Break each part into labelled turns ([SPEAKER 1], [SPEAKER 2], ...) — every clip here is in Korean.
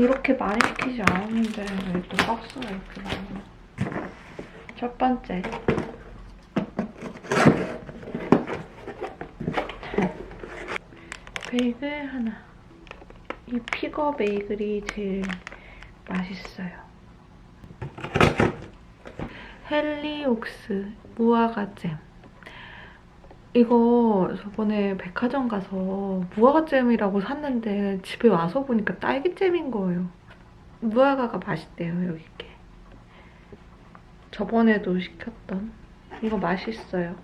[SPEAKER 1] 이렇게 많이 시키지 않았는데 왜 또 박스가 이렇게 많아? 첫 번째. 베이글 하나. 이 피거 베이글이 제일 맛있어요. 헬리옥스 무화과잼. 이거 저번에 백화점 가서 무화과잼이라고 샀는데 집에 와서 보니까 딸기잼인 거예요. 무화과가 맛있대요, 여기 게. 저번에도 시켰던 이거 맛있어요.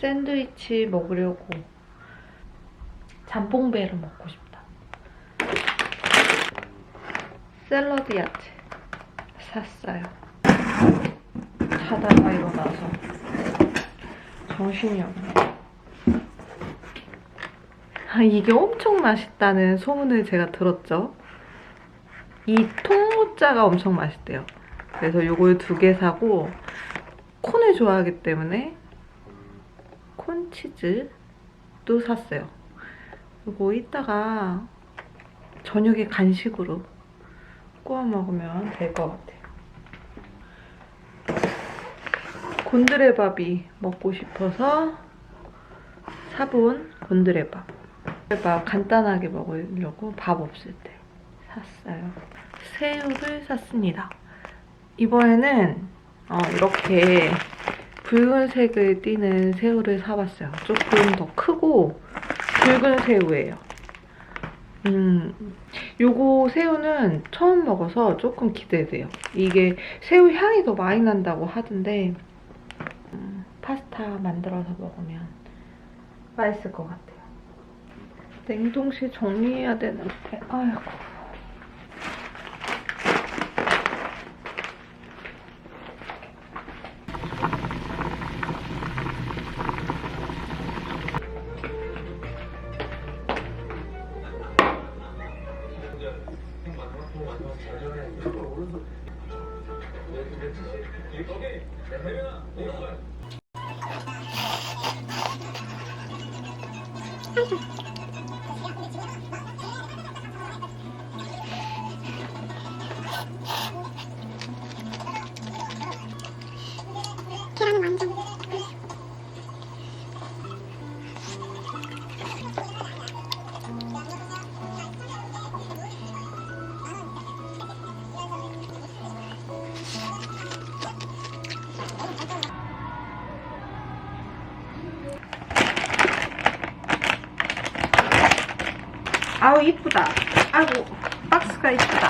[SPEAKER 1] 샌드위치 먹으려고 잠봉배를 먹고 싶다. 샐러드 야채 샀어요. 자다가 일어나서 정신이 없네. 아, 이게 엄청 맛있다는 소문을 제가 들었죠. 이 통모짜가 엄청 맛있대요. 그래서 이걸 두 개 사고 콘을 좋아하기 때문에 콘치즈도 샀어요. 그리고 이따가 저녁에 간식으로 구워 먹으면 될 것 같아요. 곤드레밥이 먹고 싶어서 사본 곤드레밥. 곤드레밥 간단하게 먹으려고 밥 없을 때 샀어요. 새우를 샀습니다. 이번에는 어, 이렇게 붉은색을 띠는 새우를 사봤어요. 조금 더 크고 붉은 새우예요. 음, 요거 새우는 처음 먹어서 조금 기대돼요. 이게 새우 향이 더 많이 난다고 하던데 음, 파스타 만들어서 먹으면 맛있을 것 같아요. 냉동실 정리해야 되는데 아이고. 아우 이쁘다. 아이고 박스가 이쁘다.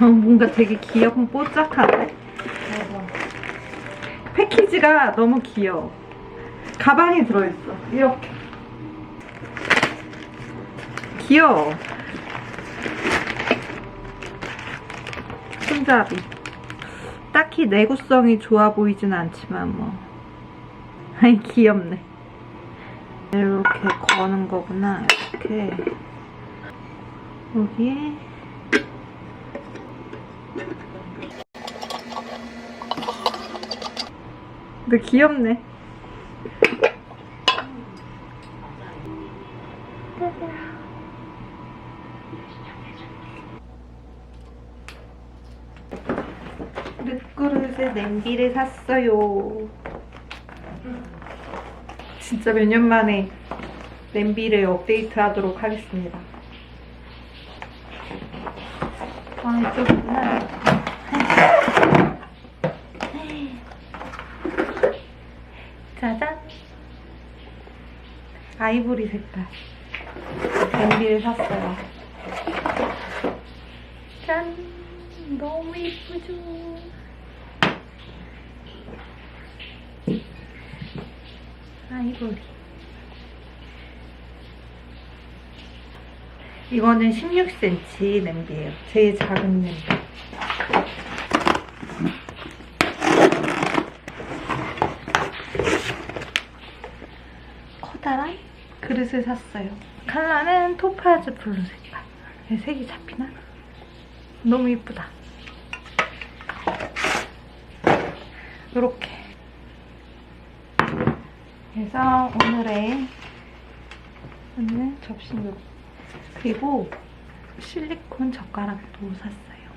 [SPEAKER 1] 어, 뭔가 되게 귀엽고 뽀짝하네. 패키지가 너무 귀여워. 가방이 들어있어. 이렇게. 귀여워. 손잡이. 딱히 내구성이 좋아 보이진 않지만 뭐. 아이 귀엽네. 이렇게 거는 거구나. 이렇게. 여기에 근데 귀엽네. 냄비를 샀어요. 진짜 몇 년 만에 냄비를 업데이트 하도록 하겠습니다. 아, 이쪽이구나. 짜잔! 아이보리 색깔. 냄비를 샀어요. 짠! 너무 예쁘죠? 아이보리. 이거는 16cm 냄비예요. 제일 작은 냄비. 커다란 그릇을 샀어요. 컬러는 토파즈 블루 색깔. 내 색이 잡히나? 너무 이쁘다. 이렇게. 그래서 오늘의 오늘 접시물 그리고 실리콘 젓가락도 샀어요.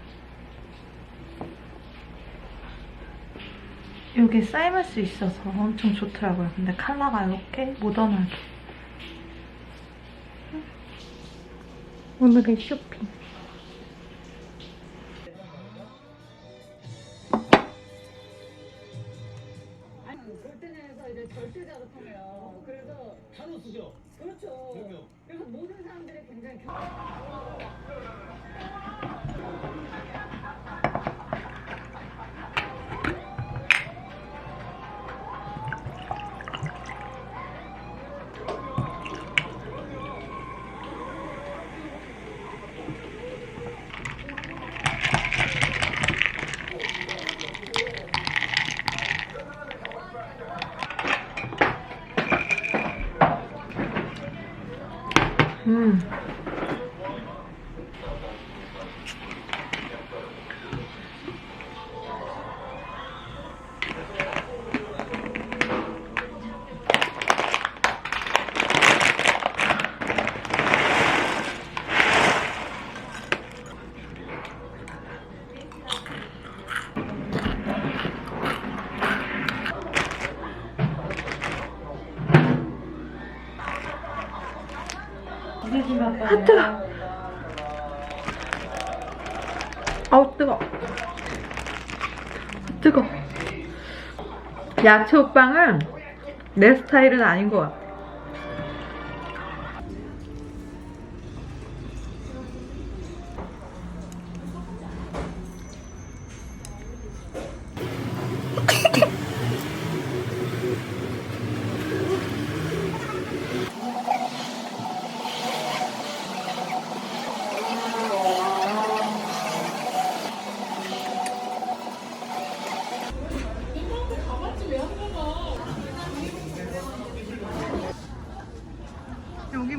[SPEAKER 1] 여기 삶을 수 있어서 엄청 좋더라고요. 근데 컬러가 이렇게 모던하게. 오늘의 쇼핑. 음. 아 뜨거. 아우 뜨거. 뜨거. 야채 호빵은 내 스타일은 아닌 것 같아.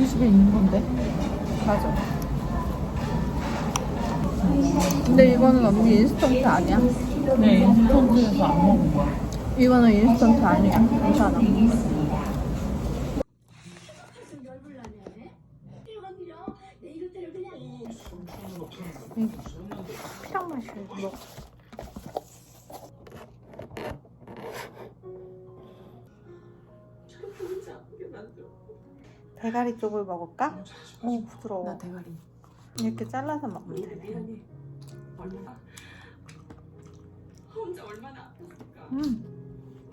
[SPEAKER 2] 우리 집에 있는 건데?
[SPEAKER 1] 맞아. 근데 이거는 언니 인스턴트 아니야?
[SPEAKER 2] 네, 인스턴트에서 안 먹은 거야.
[SPEAKER 1] 이거는 인스턴트 아니야. 괜찮아. 대가리 쪽을 먹을까? 오 부드러워.
[SPEAKER 2] 나 대가리.
[SPEAKER 1] 이렇게 잘라서 먹으면 돼.
[SPEAKER 3] 얼마나 혼자 얼마나 아팠을까.
[SPEAKER 1] 음.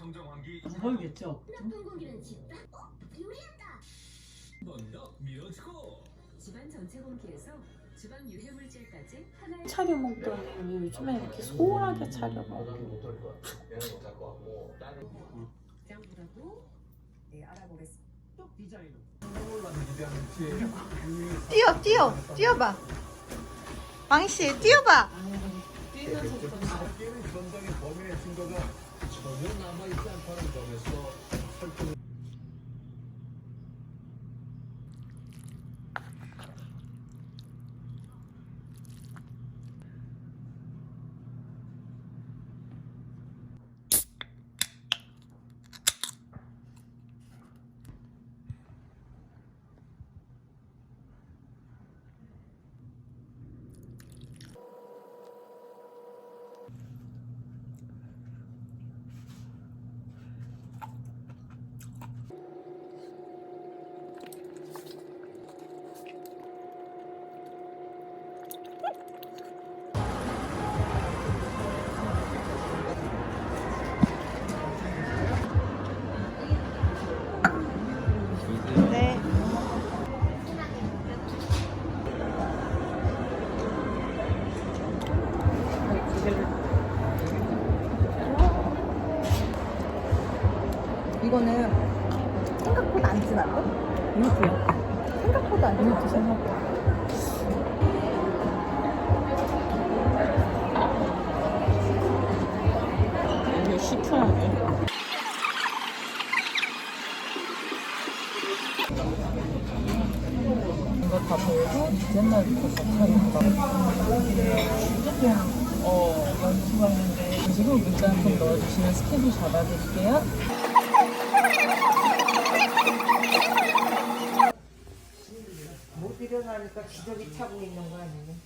[SPEAKER 4] 정정환기
[SPEAKER 2] 모르겠죠?
[SPEAKER 4] 먼저 밀어주고
[SPEAKER 5] 집안 전체 공기에서 주방 유해 물질까지 하나의
[SPEAKER 6] 차려 먹더니 요즘에 이렇게 소홀하게 차려 먹어.
[SPEAKER 5] 장보다도 네, 알아보겠습니다.
[SPEAKER 1] 뛰어 뛰어 뛰어봐. 왕씨 뛰어봐.
[SPEAKER 4] 뛰는 전장의 범인의 충격가 전혀 남아있지 않다는 점에서 설득
[SPEAKER 2] 이게 돼. 이거 다 보고 옛날부터 적혀있다. 어 연습하는데 지금 문자 한 통 넣어주시면 스케줄 잡아드릴게요.
[SPEAKER 7] 못 일어나니까 기저귀 차고 있는 거 아니에